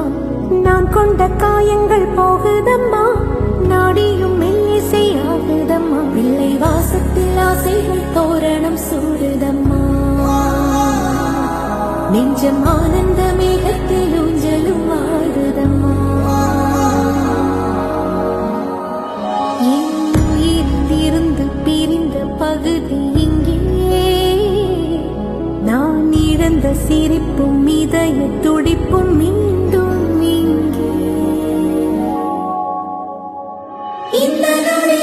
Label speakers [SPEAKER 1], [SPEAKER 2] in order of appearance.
[SPEAKER 1] போகுதம்மா நான் கொண்ட காயங்கள் போகுதம்மா. நாடியும் மெல்லிசை ஆகுதம்மா. பிள்ளை வாசத்தில் ஆசைகள் தோரணம் சூடுதம்மா. நெஞ்சம் ஆனந்த மேகத்தில் ஊஞ்சலும் ஆடுதம்மா. இருந்து பிரிந்த பகுதி இங்கே. நான் இழந்த சிரிப்பும் இதை ഇന്നലെ